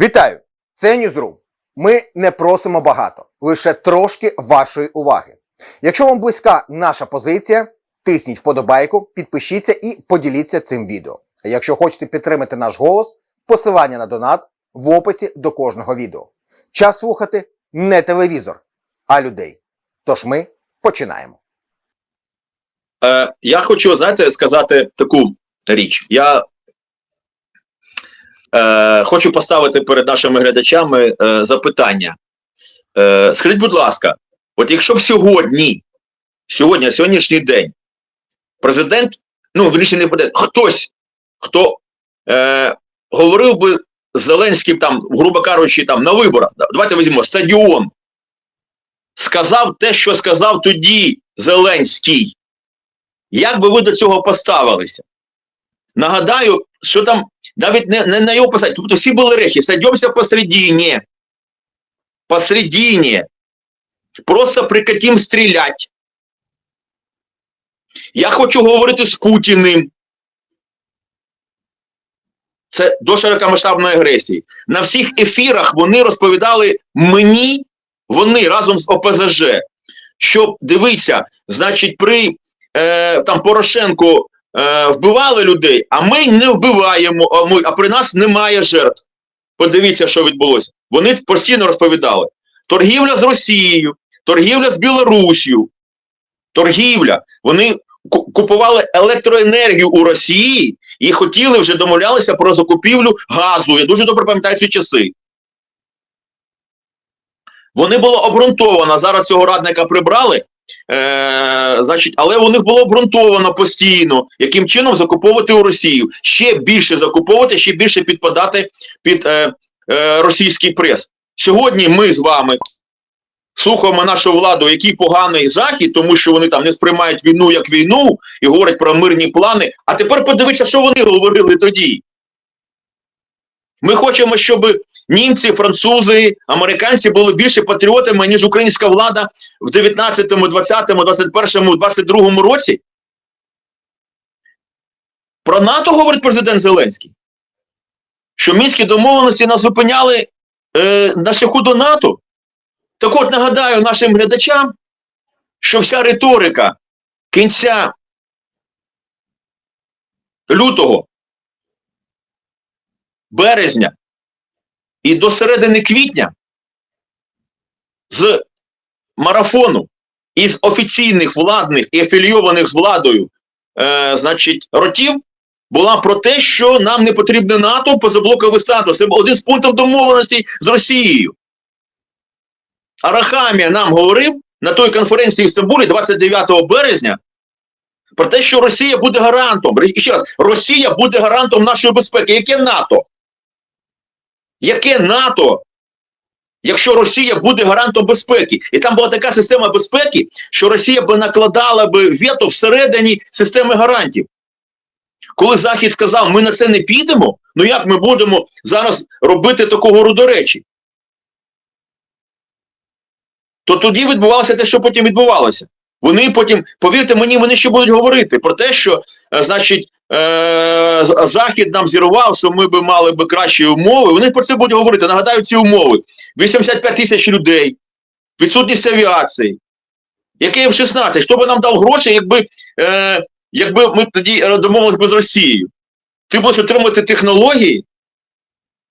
Вітаю! Це Ньюзрум. Ми не просимо багато, лише трошки вашої уваги. Якщо вам близька наша позиція, тисніть вподобайку, підпишіться і поділіться цим відео. А якщо хочете підтримати наш голос, посилання на донат в описі до кожного відео. Час слухати не телевізор, а людей. Тож ми починаємо. Е, я хочу, знаєте, сказати таку річ. Я е, хочу поставити перед нашими глядачами е, запитання. Е, скажіть, будь ласка, от якщо б сьогодні, сьогодні, сьогоднішній день, президент, ну, вірніше не президент, хтось, хто е, говорив би Зеленським, там, грубо кажучи, там, на виборах, давайте візьмемо стадіон, сказав те, що сказав тоді Зеленський. Як би ви до цього поставилися? Нагадаю, що там навіть не, не на його посаді, тобто всі були речі, садимося посередині. Посередині. Просто прикатім стрілять. Я хочу говорити з Путіним. Це до широкомасштабної агресії. На всіх ефірах вони розповідали мені, вони разом з ОПЗЖ, що дивіться, значить, при е, там Порошенко е, вбивали людей, а ми не вбиваємо, а, ми, а при нас немає жертв. Подивіться, що відбулося. Вони постійно розповідали: торгівля з Росією, торгівля з Білорусію, торгівля. Вони купували електроенергію у Росії і хотіли вже домовлялися про закупівлю газу. Я дуже добре пам'ятаю ці часи. Вони було обґрунтовано. Зараз цього радника прибрали. Е, значить, але у них було обґрунтовано постійно, яким чином закуповувати у Росію. Ще більше закуповувати, ще більше підпадати під е, е, російський прес. Сьогодні ми з вами слухаємо нашу владу, який поганий захід, тому що вони там не сприймають війну як війну і говорять про мирні плани. А тепер подивіться, що вони говорили тоді. Ми хочемо, щоб німці, французи, американці були більше патріотами, ніж українська влада в 19-му, 20-му, 21-му, 22-му році. Про НАТО говорить президент Зеленський. Що мінські домовленості нас зупиняли е, на шляху до НАТО. Так от нагадаю нашим глядачам, що вся риторика кінця лютого, березня і до середини квітня з марафону із офіційних владних і афілійованих з владою, е, значить, ротів була про те, що нам не потрібне НАТО позаблоковий статус. Це один з пунктів домовленості з Росією. Арахамія нам говорив на той конференції в Стамбулі 29 березня про те, що Росія буде гарантом. І ще раз, Росія буде гарантом нашої безпеки. Яке НАТО? Яке НАТО? Якщо Росія буде гарантом безпеки, і там була така система безпеки, що Росія би накладала би вето всередині системи гарантів. Коли Захід сказав, ми на це не підемо, ну як ми будемо зараз робити такого роду речі? То тоді відбувалося те, що потім відбувалося. Вони потім, повірте мені, вони ще будуть говорити про те, що, е, значить, Захід нам зірвав, що ми би мали би кращі умови. Вони про це будуть говорити. Нагадаю, ці умови: 85 тисяч людей, відсутність авіації, яке F-16. Хто би нам дав гроші, якби, е, якби ми тоді е, домовилися з Росією? Ти будеш отримувати технології,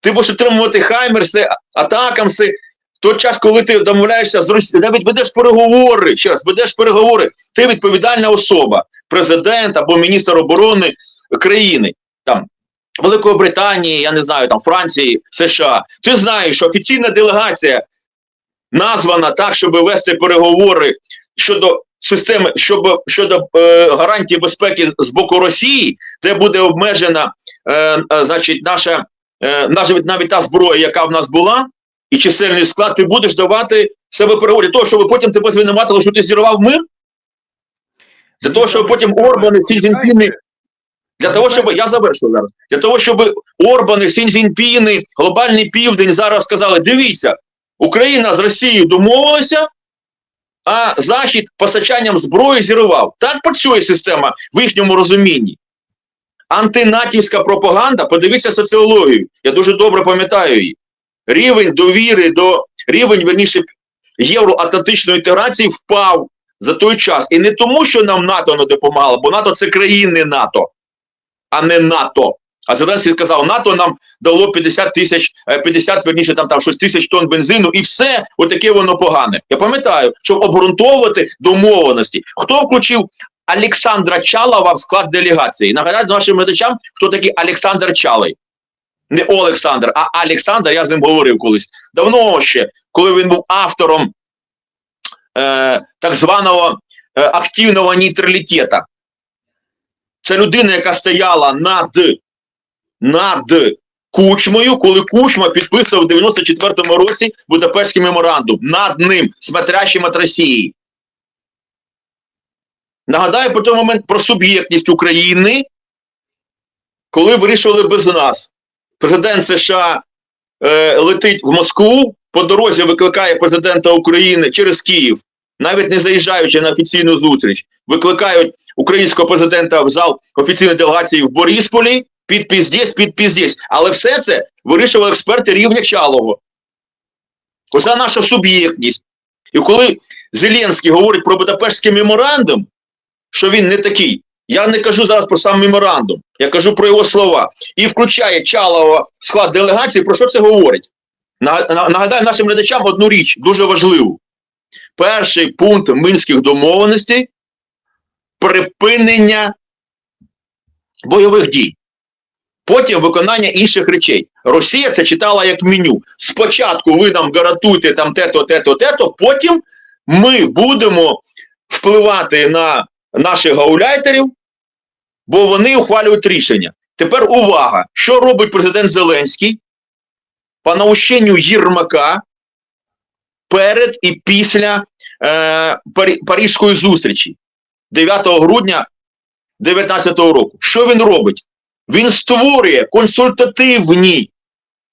ти будеш отримувати хаймерси, атакамси. В той час, коли ти домовляєшся з Росією, навіть ведеш переговори, ще раз, ведеш переговори, ти відповідальна особа, президент або міністр оборони країни, там, Великої Британії, я не знаю, там, Франції, США. Ти знаєш, що офіційна делегація названа так, щоб вести переговори щодо системи, щоб, щодо е, гарантії безпеки з боку Росії, де буде обмежена е, е, значить, наша, е, навіть, навіть та зброя, яка в нас була, і чисельний склад, ти будеш давати себе переговори того, щоб потім тебе звинуватили, що ти зірвав мир? Для того, щоб потім Орбани, Сі Цзіньпіни, для того, щоб я завершу зараз, для того, щоб Орбани, Сі Цзіньпіни, глобальний південь зараз сказали: дивіться, Україна з Росією домовилася, а Захід постачанням зброї зірвав. Так працює система в їхньому розумінні. Антинатівська пропаганда, подивіться соціологію, я дуже добре пам'ятаю її. рівень довіри до рівень верніше євроатлантичної інтеграції впав за той час. І не тому, що нам НАТО не допомагало, бо НАТО це країни НАТО, а не НАТО. А Зеленський сказав, НАТО нам дало 50 тисяч, е, 50, верніше, там, там щось тисяч тонн бензину, і все, отаке воно погане. Я пам'ятаю, щоб обґрунтовувати домовленості. Хто включив Олександра Чалова в склад делегації? Нагадаю нашим глядачам, хто такий Олександр Чалий. Не Олександр, а Олександр, я з ним говорив колись. Давно ще, коли він був автором е, так званого е, активного нейтралітету. Це людина, яка стояла над, над Кучмою, коли Кучма підписував в 94-му році Будапештський меморандум. Над ним, смотрящим от Росії. Нагадаю про той момент про суб'єктність України, коли вирішували без нас. Президент США е, летить в Москву, по дорозі викликає президента України через Київ, навіть не заїжджаючи на офіційну зустріч, викликають українського президента в зал офіційної делегації в Борисполі, підпис здесь, підпис здесь. Але все це вирішували експерти рівня Чалого. Оце наша суб'єктність. І коли Зеленський говорить про Будапештський меморандум, що він не такий, я не кажу зараз про сам меморандум, я кажу про його слова. І включає Чалова склад делегації, про що це говорить? Нагадаю нашим глядачам одну річ, дуже важливу. Перший пункт Минських домовленостей припинення бойових дій. Потім виконання інших речей. Росія це читала як меню. Спочатку ви нам гарантуєте там те-то, те-то, те-то, потім ми будемо впливати на наших гауляйтерів, бо вони ухвалюють рішення. Тепер увага, що робить президент Зеленський по наущенню Єрмака перед і після е, Паризької зустрічі 9 грудня 2019 року. Що він робить? Він створює консультативні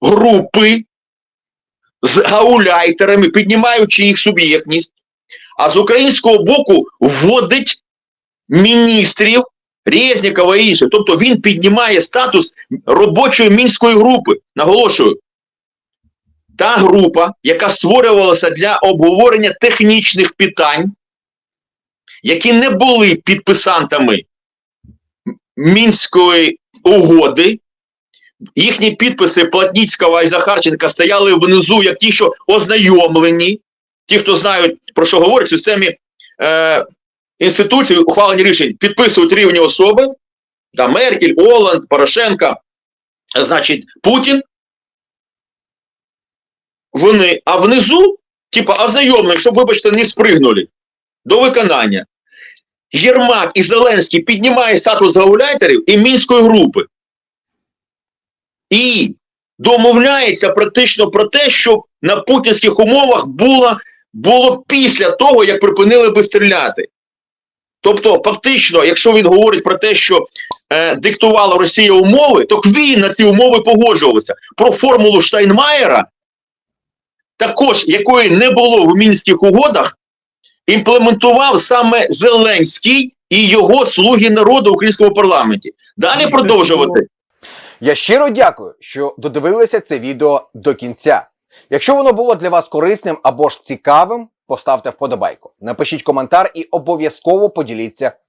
групи з гауляйтерами, піднімаючи їх суб'єктність, а з українського боку вводить міністрів Резнікова і інших. Тобто він піднімає статус робочої мінської групи. Наголошую, та група, яка створювалася для обговорення технічних питань, які не були підписантами Мінської угоди. Їхні підписи Платніцького і Захарченка стояли внизу, як ті, що ознайомлені. Ті, хто знають, про що говорять, в системі е, інституцій ухвалені рішень підписують рівні особи, там Меркель, Оланд, Порошенка, значить, Путін. Вони, а внизу, типа, ознайомлені, щоб, вибачте, не спригнули до виконання. Єрмак і Зеленський піднімає статус гауляйтерів і мінської групи. І домовляється практично про те, щоб на путінських умовах було, було після того, як припинили би стріляти. Тобто, фактично, якщо він говорить про те, що е, диктувала Росія умови, то він на ці умови погоджувався. Про формулу Штайнмаєра, також якої не було в мінських угодах, імплементував саме Зеленський і його слуги народу в українському парламенті. Далі продовжувати. Я щиро дякую, що додивилися це відео до кінця. Якщо воно було для вас корисним або ж цікавим, поставте вподобайку, напишіть коментар і обов'язково поділіться